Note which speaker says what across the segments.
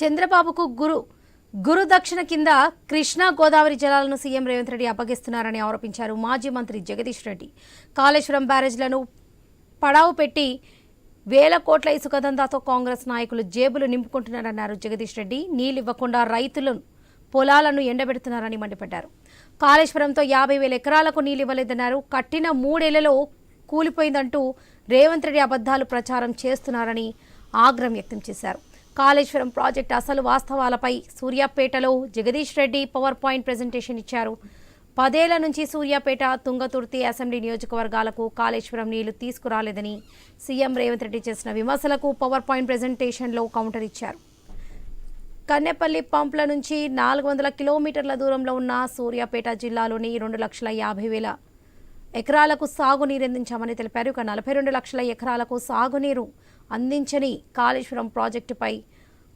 Speaker 1: చంద్రబాబుకు గురు గురు దక్షిణ కింద కృష్ణా గోదావరి జలాలను సీఎం రేవంత్ రెడ్డి అప్పగిస్తున్నారని ఆరోపించారు మాజీ మంత్రి జగదీష్ రెడ్డి. కాళేశ్వరం బ్యారేజ్లను పడావు పెట్టి వేల కోట్ల ఇసుక దందాతో కాంగ్రెస్ నాయకులు జేబులు నింపుకుంటున్నారన్నారు జగదీష్ రెడ్డి. నీళ్ళు ఇవ్వకుండా రైతులను పొలాలను ఎండబెడుతున్నారని మండిపడ్డారు. కాళేశ్వరంతో యాభై వేల ఎకరాలకు నీళ్ళు ఇవ్వలేదన్నారు. కట్టిన మూడేళ్ళలో కూలిపోయిందంటూ రేవంత్ రెడ్డి అబద్ధాలు ప్రచారం చేస్తున్నారని ఆగ్రహం వ్యక్తం చేశారు. కాళేశ్వరం ప్రాజెక్టు అసలు వాస్తవాలపై సూర్యాపేటలో Jagadish Reddy power point presentation ఇచ్చారు. పదేళ్ళ నుంచి సూర్యాపేట తుంగతుర్తి అసెంబ్లీ నియోజకవర్గాలకు కాళేశ్వరం నీళ్ళు తీసుకురాలేదని సీఎం రేవంత్ రెడ్డి చేసిన విమర్శలకు పవర్ పాయింట్ ప్రజెంటేషన్లో కౌంటర్ ఇచ్చారు. కన్నెపల్లి పంప్ల నుంచి నాలుగు వందల కిలోమీటర్ల దూరంలో ఉన్న సూర్యాపేట జిల్లాలోని రెండు లక్షల యాభై వేల ఎకరాలకు సాగునీరు అందించామని తెలిపారు. ఇక నలభై రెండు లక్షల ఎకరాలకు సాగునీరు అందించని కాళేశ్వరం ప్రాజెక్టుపై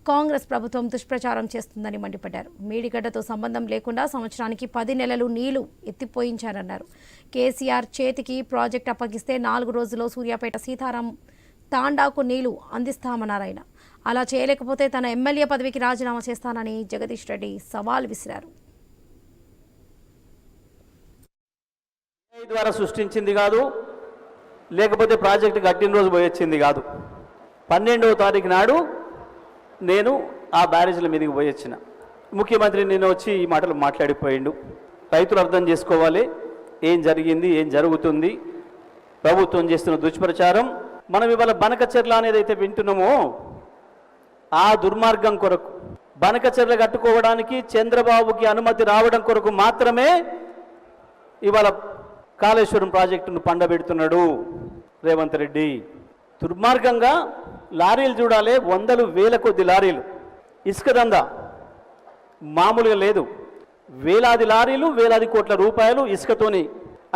Speaker 1: కాంగ్రెస్ ప్రభుత్వం దుష్ప్రచారం చేస్తుందని మండిపడ్డారు. మీడిగడ్డతో సంబంధం లేకుండా సంవత్సరానికి పది నెలలు నీళ్ళు ఎత్తిపోయించారన్నారు. కేసీఆర్ చేతికి ప్రాజెక్ట్ అప్పగిస్తే నాలుగు రోజుల్లో సూర్యాపేట సీతారాం తాండాకు నీళ్ళు అందిస్తామన్నారు ఆయన అలా చేయలేకపోతే తన ఎమ్మెల్యే పదవికి రాజీనామా చేస్తానని జగదీష్ రెడ్డి సవాల్ విసిరారు.
Speaker 2: ద్వారా సృష్టించింది కాదు లేకపోతే ప్రాజెక్టు కట్టిన రోజు పోయొచ్చింది కాదు. పన్నెండవ తారీఖు నాడు నేను ఆ బ్యారేజ్ల మీదకి పోయి వచ్చిన. ముఖ్యమంత్రి నేను వచ్చి ఈ మాటలు మాట్లాడిపోయిండు. రైతులు అర్థం చేసుకోవాలి ఏం జరిగింది ఏం జరుగుతుంది ప్రభుత్వం చేస్తున్న దుష్ప్రచారం. మనం ఇవాళ బనకచెర్ల అనేది అయితే వింటున్నామో ఆ దుర్మార్గం కొరకు. బనకచెర్ల కట్టుకోవడానికి చంద్రబాబుకి అనుమతి రావడం కొరకు మాత్రమే ఇవాళ కాళేశ్వరం ప్రాజెక్టును పండబెడుతున్నాడు రేవంత్ రెడ్డి. దుర్మార్గంగా లారీలు చూడాలి వందలు వేల కొద్ది లారీలు. ఇసుక దందా? మామూలుగా లేదు. వేలాది లారీలు వేలాది కోట్ల రూపాయలు ఇసుకతోని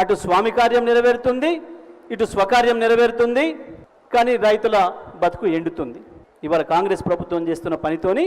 Speaker 2: అటు స్వామి కార్యం నెరవేరుతుంది ఇటు స్వకార్యం నెరవేరుతుంది కానీ రైతుల బతుకు ఎండుతుంది. ఇవాళ కాంగ్రెస్ ప్రభుత్వం చేస్తున్న పనితోని